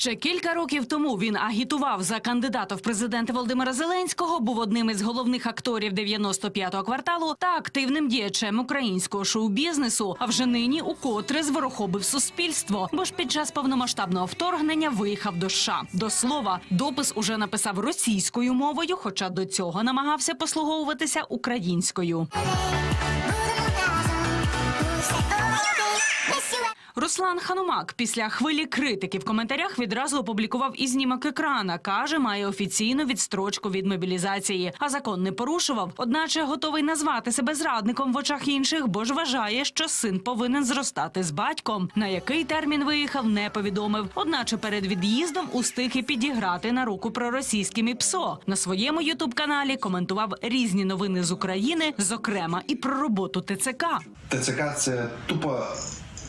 Ще кілька років тому він агітував за кандидата в президенти Володимира Зеленського, був одним із головних акторів 95-го кварталу та активним діячем українського шоу-бізнесу. А вже нині укотре зворохобив суспільство, бо ж під час повномасштабного вторгнення виїхав до США. До слова, допис уже написав російською мовою, хоча до цього намагався послуговуватися українською. Руслан Ханумак після хвилі критики в коментарях відразу опублікував і знімок екрана. каже, має офіційну відстрочку від мобілізації, а закон не порушував. Одначе готовий назвати себе зрадником в очах інших, бо ж вважає, що син повинен зростати з батьком. На який термін виїхав, не повідомив. Одначе перед від'їздом устиг і підіграти на руку проросійським ПСО. На своєму ютуб каналі коментував різні новини з України, зокрема і про роботу ТЦК. ТЦК це тупо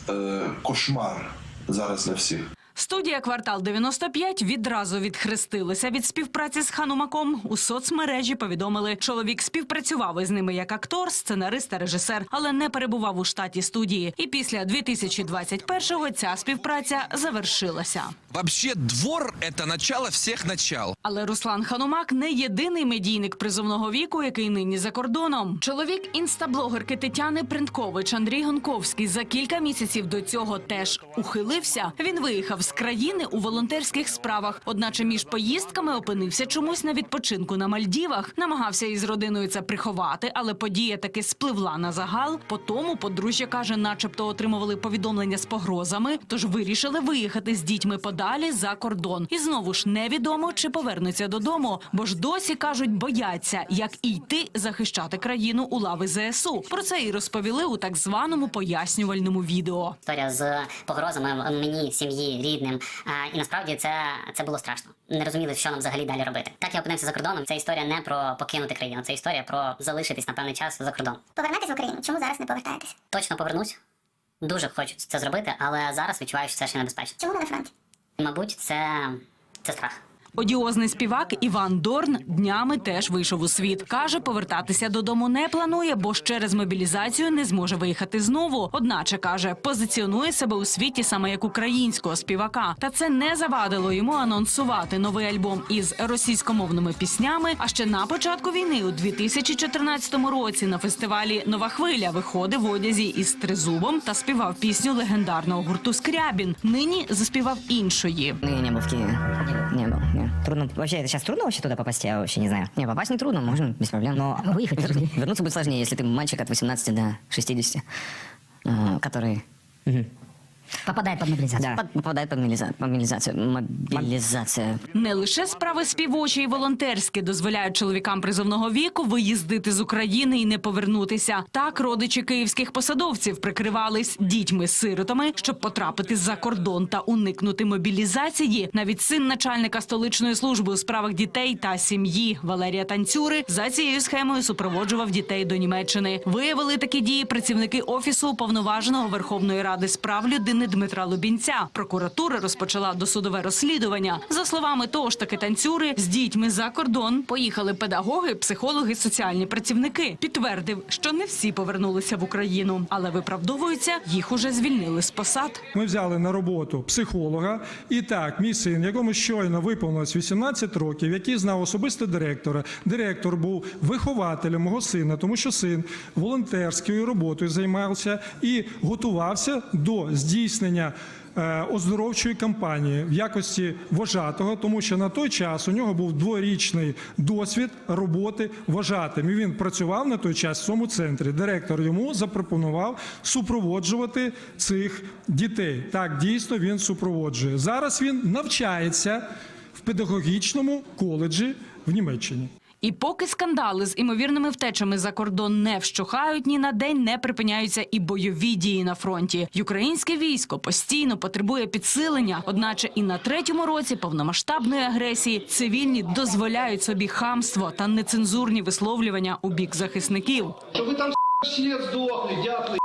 е, кошмар зараз для всіх. Студія Квартал 95 відразу відхрестилася від співпраці з Ханумаком. У соцмережі повідомили, чоловік співпрацював із ними як актор, сценарист та режисер, але не перебував у штаті студії. І після 2021-го ця співпраця завершилася. Вообще двор это начало всех начал. Але Руслан Ханумак не єдиний медійник призовного віку, який нині за кордоном. Чоловік інстаблогерки Тетяни Принткович Андрій Гонковський за кілька місяців до цього теж ухилився. Він виїхав з країни у волонтерських справах. Одначе між поїздками опинився чомусь на відпочинку на Мальдівах. Намагався із родиною це приховати, але подія таки спливла на загал. По тому подружжя каже, начебто отримували повідомлення з погрозами, тож вирішили виїхати з дітьми подалі за кордон. І знову ж невідомо, чи повернуться додому, бо ж досі кажуть, бояться, як і йти захищати країну у лави ЗСУ. Про це і розповіли у так званому пояснювальному відео. історія з погрозами мені, сім'ї, рідним. А, і насправді це, це було страшно. Не розуміли, що нам взагалі далі робити. Так я опинився за кордоном. Це історія не про покинути країну, це історія про залишитись на певний час за кордон. Повернетесь в Україну? Чому зараз не повертаєтесь? Точно повернусь. Дуже хочу це зробити, але зараз відчуваю, що це ще небезпечно. Чому не на фронті? Мабуть, це, це страх. Одіозний співак Іван Дорн днями теж вийшов у світ. Каже, повертатися додому не планує, бо ж через мобілізацію не зможе виїхати знову. Одначе каже, позиціонує себе у світі саме як українського співака. Та це не завадило йому анонсувати новий альбом із російськомовними піснями. А ще на початку війни, у 2014 році, на фестивалі Нова хвиля виходив в одязі із тризубом та співав пісню легендарного гурту Скрябін. Нині заспівав іншої. Ну, не был в Киеве. Не был, нет. Трудно. Вообще, это сейчас трудно вообще туда попасть? Я вообще не знаю. Не, попасть не трудно, можно, без проблем. Но выехать вер- вернуться будет сложнее, если ты мальчик от 18 до 60, э, который Попадает под мобилизацию. да, попадает под мобилиза- мобилизацию. Мобилизация. Не лише справи співочі і волонтерські дозволяють чоловікам призовного віку виїздити з України і не повернутися. Так родичі київських посадовців прикривались дітьми-сиротами, щоб потрапити за кордон та уникнути мобілізації. Навіть син начальника столичної служби у справах дітей та сім'ї Валерія Танцюри за цією схемою супроводжував дітей до Німеччини. Виявили такі дії працівники офісу уповноваженого Верховної ради з прав людини Дмитра Лубінця. Прокуратура розпочала досудове розслідування. За словами того ж таки танцюри, з дітьми за кордон поїхали педагоги, психологи, соціальні працівники. Підтвердив, що не всі повернулися в Україну, але виправдовуються, їх уже звільнили з посад. Ми взяли на роботу психолога. І так, мій син, якому щойно виповнилось 18 років, який знав особисто директора. Директор був вихователем мого сина, тому що син волонтерською роботою займався і готувався до здійснення. Е, Оздоровчої кампанії в якості вожатого, тому що на той час у нього був дворічний досвід роботи вожатим. І він працював на той час в цьому центрі. Директор йому запропонував супроводжувати цих дітей. Так, дійсно він супроводжує. Зараз він навчається в педагогічному коледжі в Німеччині. І поки скандали з імовірними втечами за кордон не вщухають, ні на день не припиняються і бойові дії на фронті. І Українське військо постійно потребує підсилення. Одначе і на третьому році повномасштабної агресії цивільні дозволяють собі хамство та нецензурні висловлювання у бік захисників. Що ви там всі здохли, дятли.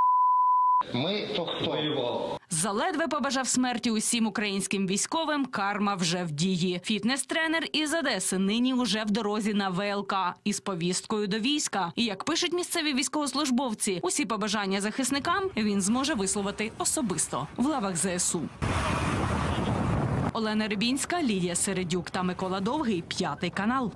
Ми то хто? Заледве побажав смерті усім українським військовим. Карма вже в дії. Фітнес-тренер із Одеси нині уже в дорозі на ВЛК із повісткою до війська. І як пишуть місцеві військовослужбовці, усі побажання захисникам він зможе висловити особисто в лавах ЗСУ. Олена Рибінська, Лідія Середюк та Микола Довгий. П'ятий канал.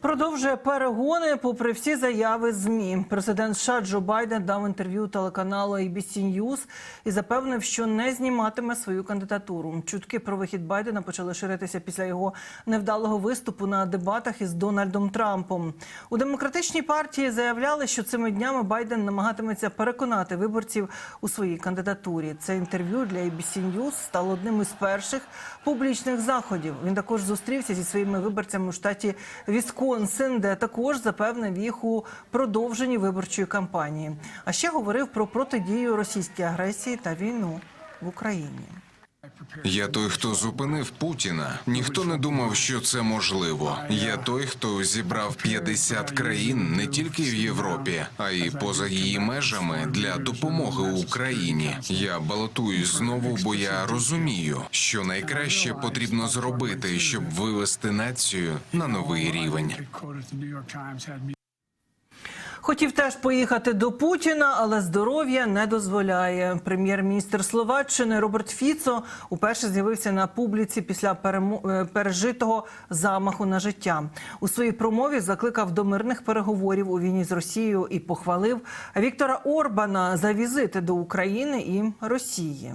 Продовжує перегони попри всі заяви ЗМІ. Президент США Джо Байден дав інтерв'ю телеканалу ABC News і запевнив, що не зніматиме свою кандидатуру. Чутки про вихід Байдена почали ширитися після його невдалого виступу на дебатах із Дональдом Трампом. У демократичній партії заявляли, що цими днями Байден намагатиметься переконати виборців у своїй кандидатурі. Це інтерв'ю для ABC News стало одним із перших публічних заходів. Він також зустрівся зі своїми виборцями у штаті Вісконсин, де також запевнив їх у продовженні виборчої кампанії. А ще говорив про протидію російській агресії та війну в Україні. Я той, хто зупинив Путіна. Ніхто не думав, що це можливо. Я той, хто зібрав 50 країн не тільки в Європі, а й поза її межами для допомоги Україні. Я балотуюсь знову, бо я розумію, що найкраще потрібно зробити, щоб вивести націю на новий рівень. Хотів теж поїхати до Путіна, але здоров'я не дозволяє. Прем'єр-міністр Словаччини Роберт Фіцо уперше з'явився на публіці після е, пережитого замаху на життя. У своїй промові закликав до мирних переговорів у війні з Росією і похвалив Віктора Орбана за візити до України і Росії.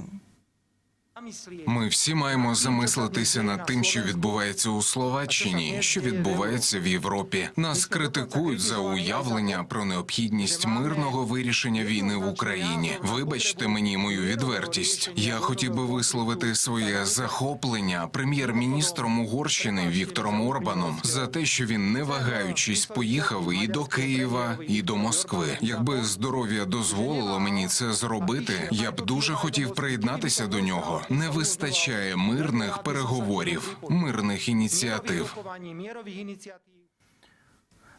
Ми всі маємо замислитися над тим, що відбувається у Словаччині, що відбувається в Європі. Нас критикують за уявлення про необхідність мирного вирішення війни в Україні. Вибачте мені мою відвертість. Я хотів би висловити своє захоплення прем'єр-міністром Угорщини Віктором Орбаном за те, що він не вагаючись поїхав і до Києва, і до Москви. Якби здоров'я дозволило мені це зробити, я б дуже хотів приєднатися до нього. Не вистачає мирних переговорів, мирних ініціатив.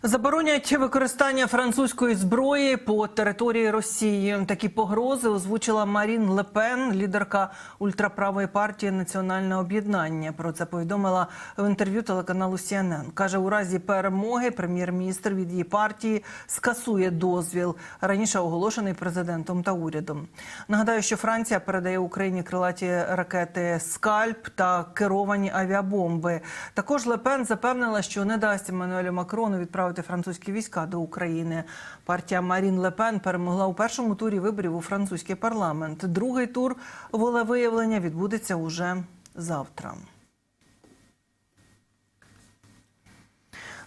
Заборонять використання французької зброї по території Росії. Такі погрози озвучила Марін Лепен, лідерка ультраправої партії Національне об'єднання. Про це повідомила в інтерв'ю телеканалу CNN. Каже, у разі перемоги прем'єр-міністр від її партії скасує дозвіл, раніше оголошений президентом та урядом. Нагадаю, що Франція передає Україні крилаті ракети Скальп та керовані авіабомби. Також Лепен запевнила, що не дасть Еммануелю Макрону відправити французькі війська до України. Партія Марін Лепен перемогла у першому турі виборів у французький парламент. Другий тур волевиявлення відбудеться уже завтра.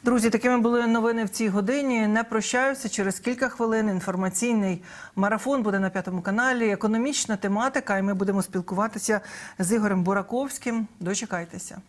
Друзі, такими були новини в цій годині. Не прощаюся. Через кілька хвилин інформаційний марафон буде на п'ятому каналі. Економічна тематика, і ми будемо спілкуватися з Ігорем Бураковським. Дочекайтеся.